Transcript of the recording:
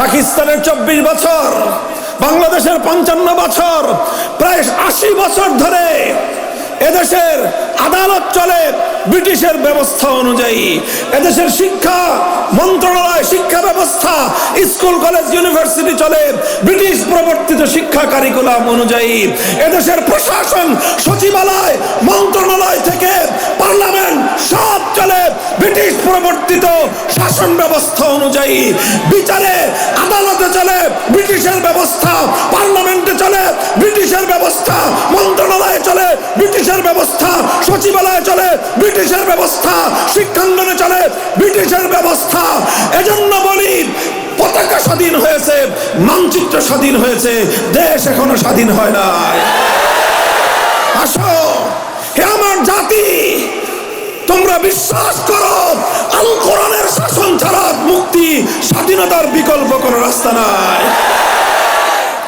পাকিস্তানের চব্বিশ বছর, বাংলাদেশের পঞ্চান্ন বছর, প্রায় আশি বছর ধরে এদেশের আদালত চলে ব্রিটিশের ব্যবস্থা অনুযায়ী। এদেশের শিক্ষা মন্ত্রণালয়, শিক্ষা ব্যবস্থা, স্কুল, কলেজ, ইউনিভার্সিটি চলে ব্রিটিশ প্রবর্তিত শিক্ষা কারিকুলাম অনুযায়ী। এদেশের প্রশাসন, সচিবালয়, মন্ত্রণালয় থেকে পার্লামেন্ট, সব চলে ব্রিটিশ প্রবর্তিত শাসন ব্যবস্থা অনুযায়ী। বিচারে মন্ত্রণালয়ে চলে, ব্রিটিশের ব্যবস্থা, সচিবালয়ে চলে, ব্রিটিশের ব্যবস্থা, শিক্ষাঙ্গনে চলে, ব্রিটিশের ব্যবস্থা। এজন্য বলি, পতাকা স্বাধীন হয়েছে, মানচিত্র স্বাধীন হয়েছে, দেশ এখনও স্বাধীন হয় নাই। আসো, হে আমার জাতি, তোমরা বিশ্বাস করো, আল কোরআনের শাসন ছাড়া মুক্তি, স্বাধীনতার বিকল্প কোনো রাস্তা নাই।